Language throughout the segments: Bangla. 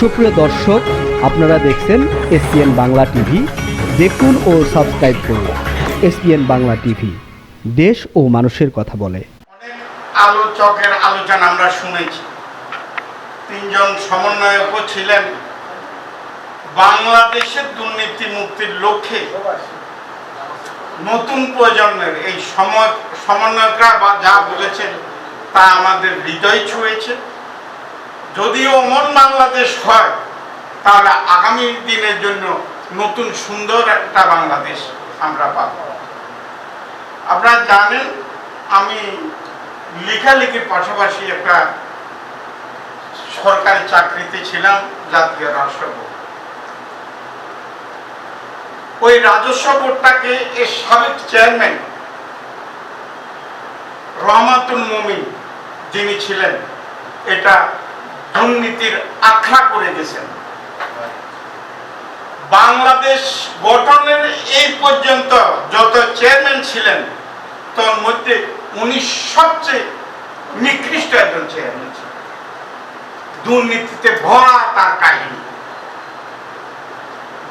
সুপ্রিয় দর্শক, আপনারা দেখছেন এসপিএন বাংলা টিভি। দেখুন ও সাবস্ক্রাইব করুন এসপিএন বাংলা টিভি। দেশ ও মানুষের কথা বলে। আলোচকের আলোচনা আমরা শুনেছি। তিনজন সমন্বয়কও ছিলেন। বাংলাদেশের দুর্নীতি মুক্তির লক্ষ্যে নতুন প্রজন্মের এই সমন্বয়করা বা যা বলেছেন তা আমাদের হৃদয় ছুঁয়েছে। যদিও মন বাংলাদেশ হয়, তাহলে আগামী দিনের জন্য নতুন সুন্দর একটা বাংলাদেশ আমরা পাব। আপনারা জানেন, আমি লেখালেখির পাশাপাশি একটা সরকারি চাকরিতে ছিলাম, জাতীয় রাষ্ট্র বোর্ড। ওই রাজস্ব বোর্ডটাকে এর সাবেক চেয়ারম্যান রহমাতুল মমিন যিনি ছিলেন, এটা দুর্নীতির আখড়া করে গেছেন বাংলাদেশ গঠনের এই পর্যন্ত যত চেয়ারম্যান ছিলেন, তার মধ্যে উনি সবচেয়ে নিকৃষ্ট একজন চেয়ারম্যান ছিলেন। দুর্নীতিতে ভরা তার কাহিনী।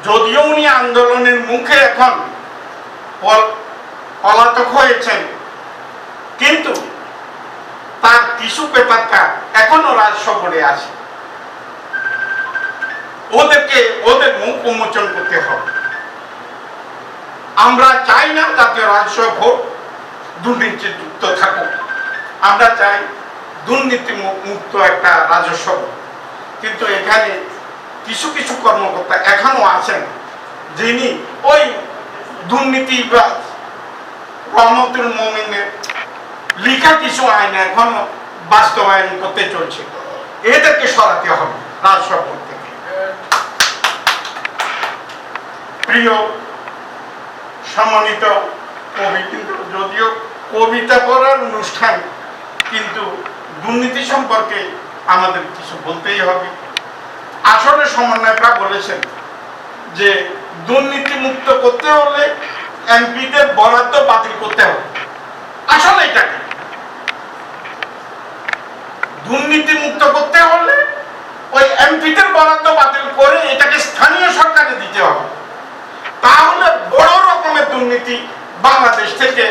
যদিও উনি আন্দোলনের মুখে এখন পলাতক হয়েছেন, কিন্তু তার কিছু পেপারটা এখনও রাজস্ব বোর্ডে আছে। ওদেরকে, ওদের মুখ উন্মোচন করতে হবে। আমরা চাই না জাতীয় রাজস্ব বোর্ড দুর্নীতিযুক্ত থাকুক। আমরা চাই দুর্নীতি মুক্ত একটা রাজস্ব কিন্তু এখানে কিছু কিছু কর্মকর্তা এখনও আছেন যিনি ওই দুর্নীতি বা রহমতুল মমিনের লিখা কিছু আইন এখনও বাস্তবায়ন করতে চলছে। এদেরকে সরাতে হবে রাজস্ব থেকে। প্রিয়, সম্মানিত কবি, কিন্তু যদিও কবিতা পড়ার অনুষ্ঠান, কিন্তু দুর্নীতি সম্পর্কে আমাদের কিছু বলতেই হবে। আসলে সমন্বয়করা বলেছেন যে, দুর্নীতি মুক্ত করতে হলে এমপিদের বরাদ্দ বাতিল করতে হবে। আসলে এটা দুর্নীতি মুক্ত করতে হলে ওই এমপিদের বরাদ্দ বাতিল করে এটাকে স্থানীয় সরকারে দিতে হবে। তাহলে বড় রকমের দুর্নীতি বাংলাদেশ থেকে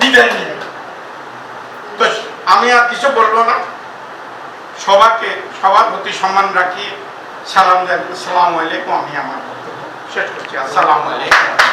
বিদায় নিবে তো আমি আর কিছু বলব না। সবাকে সবার প্রতি সম্মান রাখিয়ে সালাম জানিয়ে সালাম আলাইকুম, আমি আমার শেষ করছি। আসসালামু আলাইকুম।